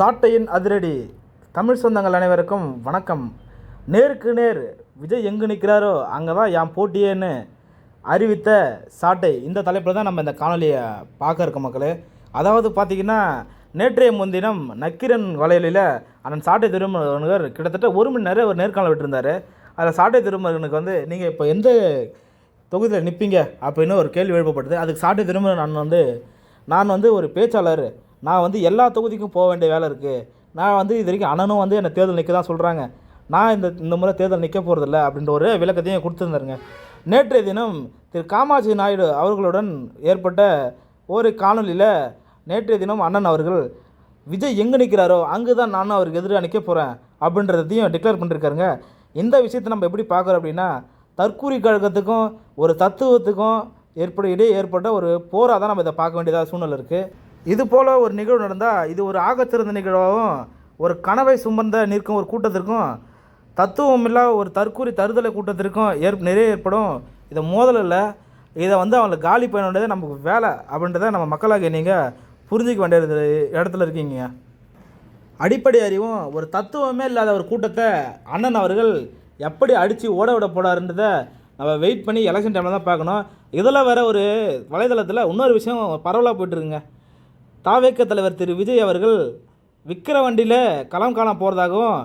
சாட்டையின் அதிரடி. தமிழ் சொந்தங்கள் அனைவருக்கும் வணக்கம். நேருக்கு நேர் விஜய் எங்கு நிற்கிறாரோ அங்கே தான் என் போட்டியேன்னு அறிவித்த சாட்டை. இந்த தலைப்பில் தான் நம்ம இந்த காணொலியை பார்க்க இருக்க மக்களே. அதாவது பார்த்தீங்கன்னா நேற்றைய முன்தினம் நக்கிரன் வலையலில் அண்ணன் சாட்டை திருமகர் கிட்டத்தட்ட ஒரு மணி நேரம் ஒரு நேர்காணல் விட்டுருந்தார். அதில் சாட்டை திருமகனுக்கு வந்து நீங்கள் இப்போ எந்த தொகுதியில் நிற்பீங்க அப்படின்னு ஒரு கேள்வி எழுப்பப்பட்டது. அதுக்கு சாட்டை திருமகன் அண்ணன் வந்து நான் வந்து ஒரு பேச்சாளர். நான் வந்து எல்லா தொகுதிக்கும் போக வேண்டிய வேலை இருக்குது நான் வந்து இது வரைக்கும் அண்ணனும் வந்து என்னை தேர்தல் நிற்க தான் சொல்கிறாங்க நான் இந்த இந்த முறை தேர்தல் நிற்க போகிறதில்ல அப்படின்ற ஒரு விளக்கத்தையும் கொடுத்துருந்தாருங்க. நேற்றைய தினம் திரு காமாட்சி நாயுடு அவர்களுடன் ஏற்பட்ட ஒரு காணொலியில் நேற்றைய தினம் அண்ணன் அவர்கள் விஜய் எங்கே நிற்கிறாரோ அங்கே தான் நானும் அவருக்கு எதிராக நிற்க போகிறேன் அப்படின்றதையும் டிக்ளேர் பண்ணியிருக்காருங்க இந்த விஷயத்தை நம்ம எப்படி பார்க்குறோம் அப்படின்னா தற்கூரி கழகத்துக்கும் ஒரு தத்துவத்துக்கும் ஏற்பட இடையே ஏற்பட்ட ஒரு போராக தான் நம்ம இதை பார்க்க வேண்டியதாக சூழ்நிலை இருக்குது இது போல் ஒரு நிகழ்வு நடந்தால் இது ஒரு ஆகச்சிறந்த நிகழ்வாகவும் ஒரு கனவை சுமந்த நிற்கும் ஒரு கூட்டத்திற்கும் தத்துவமில்லா ஒரு தற்கூரி தருதலை கூட்டத்திற்கும் ஏற் நிறைய ஏற்படும். இதை மோதல் இல்லை இதை வந்து அவங்களை காலி பண்ண வேண்டியது நமக்கு வேலை அப்படின்றத நம்ம மக்களாகிய நீங்கள் புரிஞ்சிக்க வேண்டிய இடத்துல இருக்கீங்க. அடிப்படை அறிவும் ஒரு தத்துவமே இல்லாத ஒரு கூட்டத்தை அண்ணன் அவர்கள் எப்படி அடித்து ஓட விட போடாருன்றதை நம்ம வெயிட் பண்ணி எலெக்ஷன் டைமில் தான் பார்க்கணும். இதில் வேற ஒரு வலைதளத்தில் இன்னொரு விஷயம் பரவலாக போயிட்டுருக்குங்க தாவேக்க தலைவர் திரு விஜய் அவர்கள் விக்கிரவண்டியில் களம் காண போகிறதாகவும்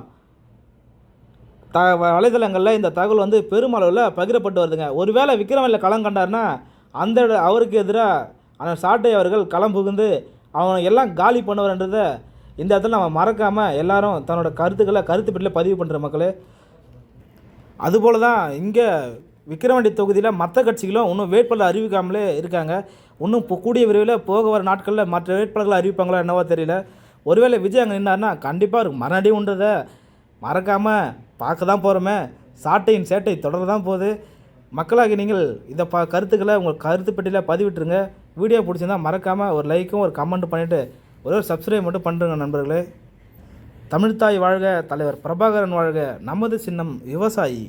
த வலைதளங்களில் இந்த தகவல் வந்து பெருமளவில் பகிரப்பட்டு வருதுங்க. ஒருவேளை விக்ரமனில் களம் கண்டார்னா அந்த அவருக்கு எதிராக அந்த சாட்டை அவர்கள் களம் புகுந்து அவனை எல்லாம் காலி பண்ணுவார்ன்றதை இந்த இடத்துல நம்ம மறக்காமல் எல்லாரும் தன்னோட கருத்துக்களை கருத்து பதிவு பண்ணுற மக்களே. அதுபோல தான் இங்கே விக்கிரவாண்டி தொகுதியில் மற்ற கட்சிகளும் இன்னும் வேட்பாளர் அறிவிக்காமலே இருக்காங்க. இன்னும் இப்போ கூடிய விரைவில் போக வர நாட்களில் மற்ற வேட்பாளர்களை அறிவிப்பாங்களா என்னவோ தெரியல. ஒருவேளை விஜய் அங்கே நின்னார்னா கண்டிப்பாக இருக்கும் மறுநடி உண்டதை. மறக்காமல் பார்க்க தான் போகிறோமே சாட்டையின் சேட்டை தொடர தான் போகுது. மக்களாகி நீங்கள் இதை ப கருத்துக்களை உங்கள் கருத்து பெட்டியில் பதிவிட்டுருங்க. வீடியோ பிடிச்சிருந்தா மறக்காமல் ஒரு லைக்கும் ஒரு கமெண்ட் பண்ணிவிட்டு ஒரே ஒரு சப்ஸ்கிரைப் மட்டும் பண்ணுறங்க நண்பர்களே. தமிழ்தாய் வாழ்க தலைவர் பிரபாகரன் வாழ்க. நமது சின்னம் விவசாயி.